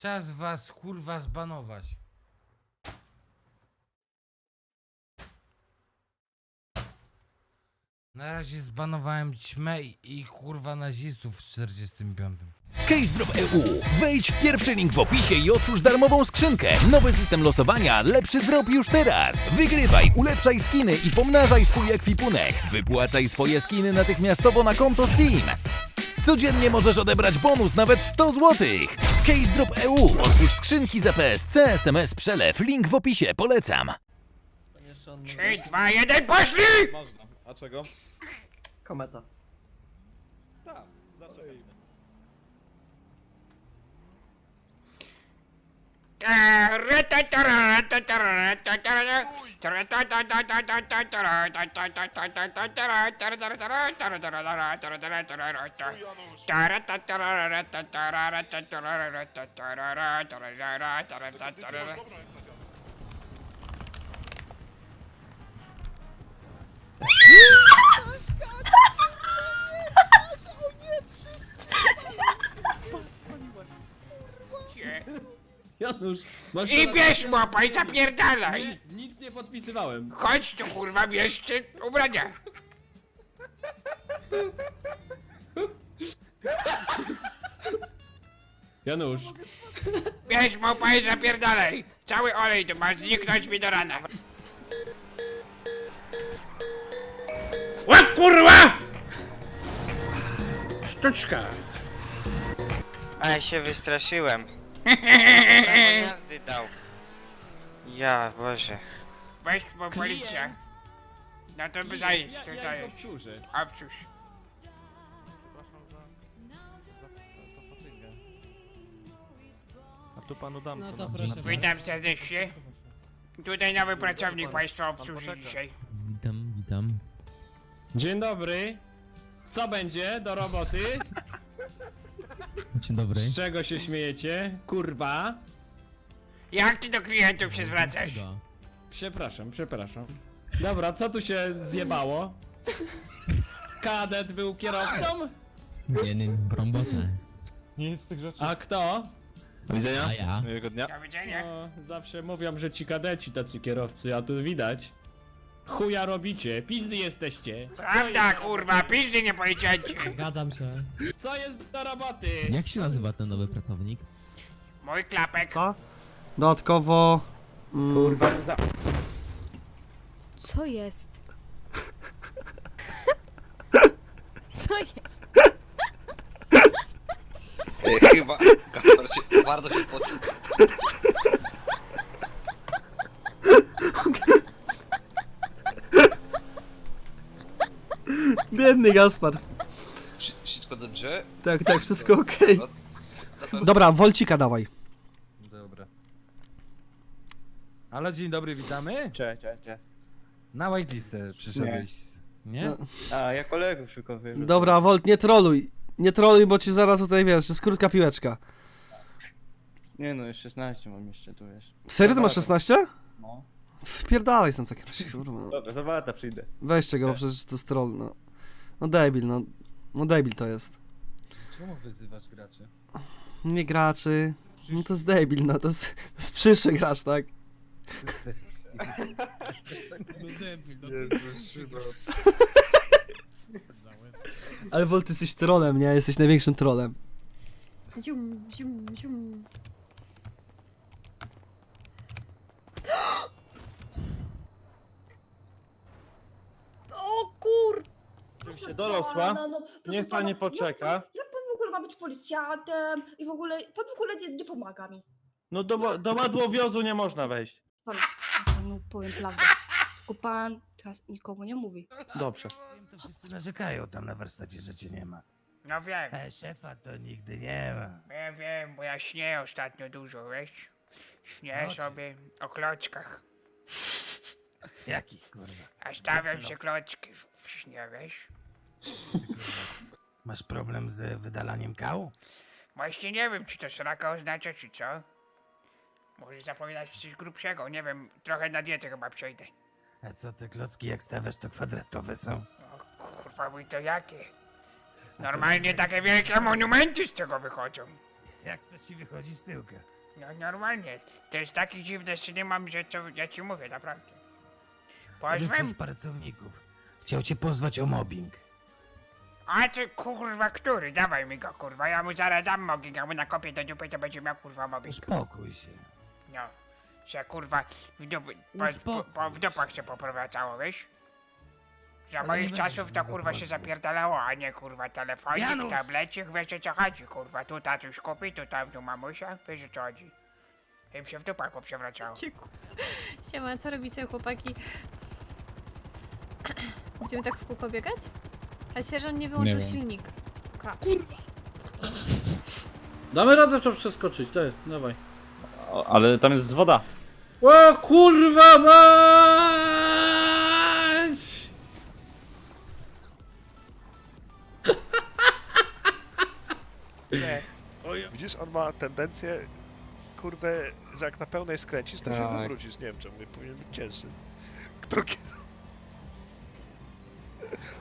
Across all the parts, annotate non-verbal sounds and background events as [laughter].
Czas was kurwa zbanować. Na razie zbanowałem ćmę i, i kurwa nazistów w 45. CaseDrop EU. Wejdź w pierwszy link w opisie i otwórz darmową skrzynkę. Nowy system losowania, lepszy drop już teraz. Wygrywaj, ulepszaj skiny i pomnażaj swój ekwipunek. Wypłacaj swoje skiny natychmiastowo na konto Steam. Codziennie możesz odebrać bonus nawet 100 zł. CaseDrop EU. Otwórz skrzynki za PSC, SMS, przelew. Link w opisie. Polecam. Trzy, dwa, jeden, poszli! Można. A czego? Kometa. Sujanuus. Janusz, masz I to- bierz mopa i zapierdalaj! Nic, nic nie podpisywałem. Chodź tu kurwa, bierzcie ubrania! Janusz, Bierz mopa i zapierdalaj! Cały olej tu masz zniknąć mi do rana. O kurwa! Sztuczka! Ale się wystraszyłem. Prawo jazdy dał. Ja, Boże. Weź po policja. No to by ja, to ja go zajedź. obsłużę. Obcóż. A tu panu dam. No to dam. proszę Witam serdecznie. Tutaj nowy pracownik państwa obsłuży poczeka. dzisiaj. Witam, witam. Dzień dobry. Co będzie do roboty? Dzień dobry. Z czego się śmiejecie? Kurwa. Jak ty do klientów się zwracasz? Przepraszam, przepraszam. Dobra, co tu się zjebało? Kadet był kierowcą? Nie, nie, brąbocze. Nic z tych rzeczy. A kto? A ja? Miłego dnia. Do widzenia. No, zawsze mówią, że ci kadeci tacy kierowcy, a tu widać. Chuja robicie, pizdy jesteście. Prawda kurwa, pizdy nie policjanci. Zgadzam się. Co jest do roboty? Jak się nazywa ten nowy pracownik? Mój klapek. Co? Dodatkowo. Mm, Kurwa, co za... Co jest? Co jest? [laughs] Chyba Kasper się, bardzo się poczuł. Biedny Gaspar. Wszy- Wszystko dobrze? Tak, tak, wszystko okej. Dobra, Wolcika dawaj. Dobra. Ale dzień dobry, witamy. Cześć, cześć, cześć. Na whitelistę przyszedłeś. Nie? No. A, ja kolegów że- Dobra, Volt, nie troluj. Nie troluj, bo ci zaraz tutaj wiesz, jest krótka piłeczka. Nie no, jest 16 mam jeszcze tu, wiesz. Serio, ty masz 16? No. Wpierdalaj są takie razie, kurwa. no. Dobra, za przyjdę. Weźcie go, bo przecież to jest troll, no. No debil, no. No debil to jest. Czemu wyzywasz graczy? Nie graczy. No to jest debil, no to jest, to jest przyszły gracz, tak? No debil, no Ale Volt, ty jesteś trollem, nie? Jesteś największym trollem. Zium, zium, zium. Oczywiście dorosła. No, no, proszę Niech pani pana, poczeka. Jak pan, jak pan w ogóle ma być policjantem i w ogóle, pan w ogóle nie, nie pomaga mi. No do, do ładłowiozu nie można wejść. Pan, ja panu powiem prawdę. Tylko pan teraz nikomu nie mówi. Dobrze. To wszyscy narzekają tam na warsztacie, że cię nie ma. No wiem, E, szefa to nigdy nie ma. wiem, wiem, bo ja śnię ostatnio dużo, wiesz? Śnię No, sobie o klockach. Jakich kurwa? A stawiam się klocki w w śnie, wiesz? [laughs] Masz problem z wydalaniem kału? Właśnie nie wiem, czy to sraka oznacza, czy co? Może zapominać coś grubszego, nie wiem, trochę na dietę chyba przejdę. A co te klocki jak stawiasz to kwadratowe są? O kurwa, mój to jakie? Normalnie takie wielkie monumenty z tego wychodzą. Jak to ci wychodzi z tyłka? No normalnie. To jest taki dziwny synem, że to ja ci mówię, naprawdę. Pozwem? pracowników. Chciał cię pozwać o mobbing. A ty kurwa który? Dawaj mi go kurwa, ja mu zaraz dam mobbing, a mu nakopię do dupy, to będzie miał kurwa mobbing. Uspokój się. No. Że kurwa w, dup, po, po, po, w dupach się poprowadzało, wiesz? Za moich czasów to kurwa się zapierdalało, a nie kurwa telefonik, Janusz! tablecik, wiesz o co chodzi kurwa. Tu tatuś kupi, tu tam tu mamusia, wiesz o co chodzi. Im się w dupach poprzewracało. Siema, co robicie chłopaki? Będziemy tak w kółko biegać? A sierżant nie wyłączył Nie wiem. silnika. Damy radę to przeskoczyć, ty, dawaj. ale tam jest woda. O kurwa mać! Widzisz, on ma tendencję, kurde, że jak na pełnej skręcisz, to się Tak. wywrócisz. Nie wiem czemu, nie powinien być cięższy. Kto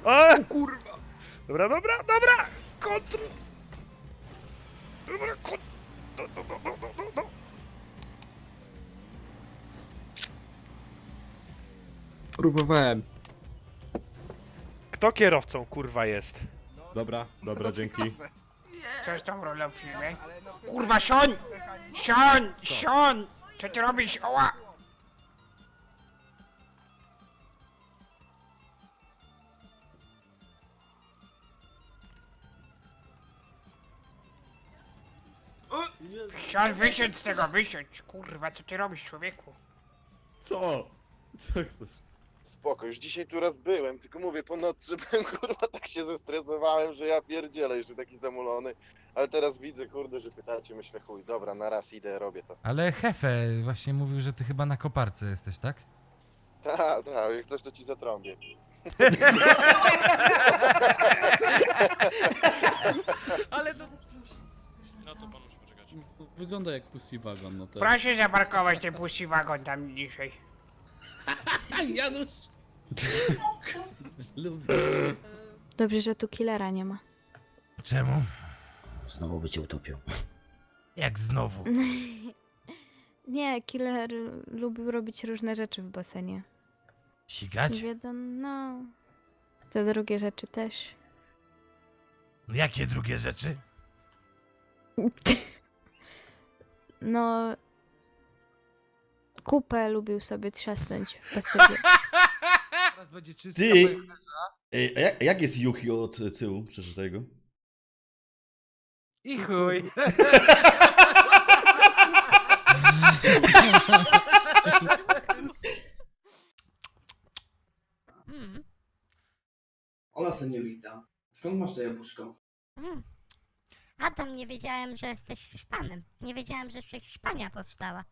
O kurwa! Dobra, dobra, dobra! Kontr! Dobra, kontr... No, no, no, no, no, no, no. Próbowałem. Kto kierowcą, kurwa, jest? Dobra, dobra, dzięki. Co z tą rolą w filmie? Kurwa, Sean! Sean! Sean! Co ty robisz? Oła! Sean, wysiądź z tego, wysiądź! Kurwa, co ty robisz, człowieku? Co? Co chcesz? Spoko, już dzisiaj tu raz byłem, tylko mówię po nocy, [laughs] byłem kurwa tak się zestresowałem, że ja pierdzielę, jeszcze taki zamulony. Ale teraz widzę, kurde, że pytacie, myślę chuj, dobra, na raz idę, robię to. Ale Hefe właśnie mówił, że ty chyba na koparce jesteś, tak? Ta, ta, jak coś to ci zatrąbię. [laughs] Ale to... Wygląda jak pussy wagon, no to. Proszę zaparkować ten pusty wagon tam dzisiaj. [laughs] Janusz! [laughs] Dobrze, że tu killera nie ma. Czemu? Znowu by cię utopił. Jak znowu? [laughs] nie, killer lubił robić różne rzeczy w basenie. Sikać? wiedzą, no... Te drugie rzeczy też. Jakie drugie rzeczy? No... Kupę lubił sobie trzasnąć w basenie. [laughs] Teraz będzie czystka Ty! majoneza. Ej, a jak, jak jest Yuki od tyłu przeżytego? I chuj. Ona seniorita. Skąd masz to jabłuszko? A tam nie wiedziałem, że jesteś Hiszpanem. Nie wiedziałem, że jeszcze Hiszpania powstała.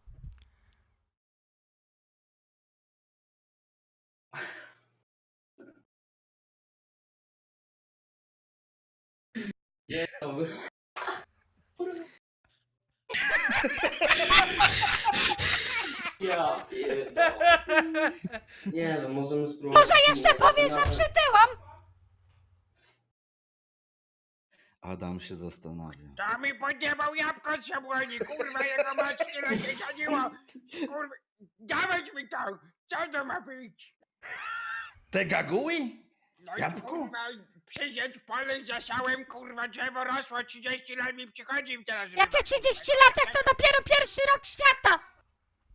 Nie, Ja pierdolę. Nie wiem, możemy spróbować. Może jeszcze powiesz, że przytyłam! Adam się zastanawia. To mi podjebał jabłko z jabłoni, kurwa, jego mać tyle się dzieliło. Kurwa, dawać mi to! Co to ma być? Te gaguły? No i Jabłko? kurwa, przyjść pole zasiałem, kurwa, drzewo rosło, 30 lat mi przychodzi teraz. Jakie 30 lat, jak to dopiero pierwszy rok świata!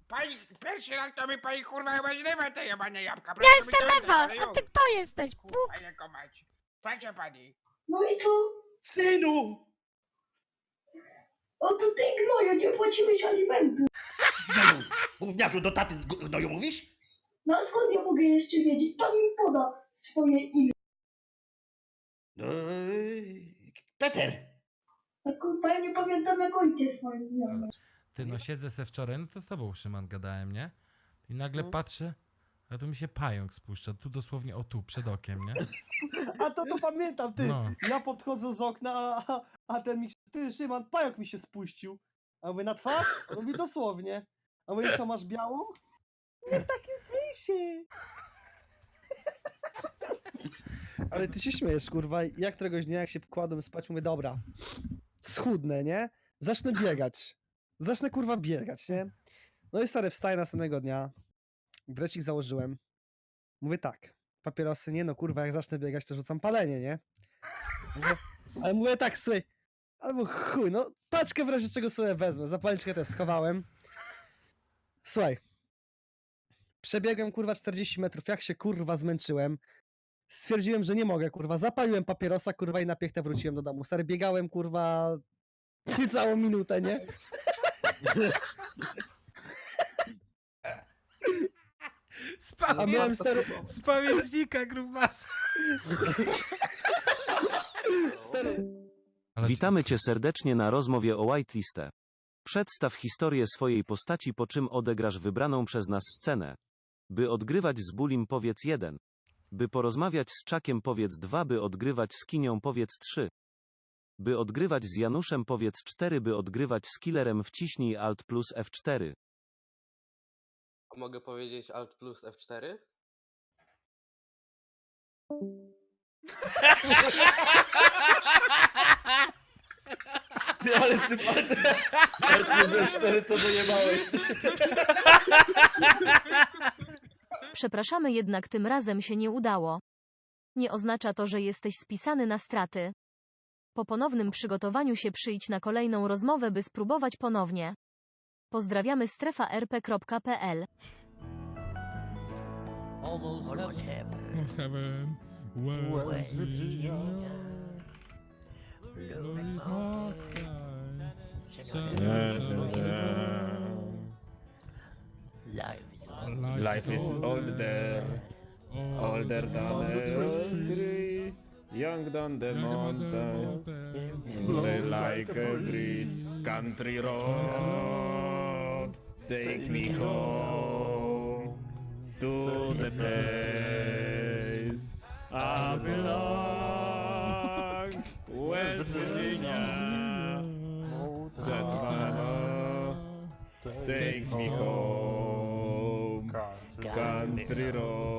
Pani, pierwszy raz to mi pani kurwa chyba zrywa te jebane jabłka. Ja Proszę mi jestem to Ewa, oddać, ale a ty kto jesteś? Bóg? Kurwa, jego mać. Proszę pani. No i co? Synu! O to ty gnoju, nie płaciłeś alimentu. Gnoju! Gówniarzu, do taty gnoju mówisz? No a skąd ja mogę jeszcze wiedzieć? Pan mi poda swoje imię. Eee, Peter! A kurwa, ja nie pamiętam jak ojciec moim imię. Ty no siedzę se wczoraj, no to z tobą Szyman gadałem, nie? I nagle patrzę, a tu mi się pająk spuszcza, tu dosłownie o tu, przed okiem, nie? A to to pamiętam, ty. No. Ja podchodzę z okna, a, a ten mi, ty Szyman, pająk mi się spuścił. A mówię, na twarz? Mówi dosłownie. A mówię, co masz białą? Nie w takim sensie. Ale ty się śmiejesz, kurwa. Ja któregoś dnia, jak się kładłem spać, mówię, dobra, schudnę, nie? zacznę biegać. Zacznę kurwa biegać, nie? No i stary, wstaję następnego dnia. Brecik założyłem. Mówię tak, papierosy, nie no kurwa, jak zacznę biegać, to rzucam palenie, nie? Mówię, ale mówię tak, słuchaj, albo chuj, no paczkę w razie czego sobie wezmę, zapalniczkę też schowałem. Słuchaj, przebiegłem kurwa 40 metrów, jak się kurwa zmęczyłem. Stwierdziłem, że nie mogę, kurwa. Zapaliłem papierosa, kurwa, i na piechtę wróciłem do domu. Stary, biegałem, kurwa, [laughs] całą minutę, nie? [laughs] Z, A pamię... miałem stary, z pamiętnika grubasa. [laughs] stary, Witamy Cię serdecznie na rozmowie o Whitelistę. Przedstaw historię swojej postaci, po czym odegrasz wybraną przez nas scenę. By odgrywać z Bulim powiedz 1. By porozmawiać z Czakiem powiedz 2. By odgrywać z Kinią powiedz 3. By odgrywać z Januszem powiedz 4. By odgrywać z Killerem wciśnij Alt plus F4. Mogę powiedzieć Alt plus F4? Ty, ale z tym Alt 4 to dojebałeś. Przepraszamy, jednak tym razem się nie udało. Nie oznacza to, że jesteś spisany na straty. Po ponownym przygotowaniu się przyjdź na kolejną rozmowę, by spróbować ponownie. Pozdrawiamy strefa rp.pl. Life is older, older than a young than the mountain, like a breeze, country road, take me home. to the place I belong, West Virginia, that mama, take me home, country road.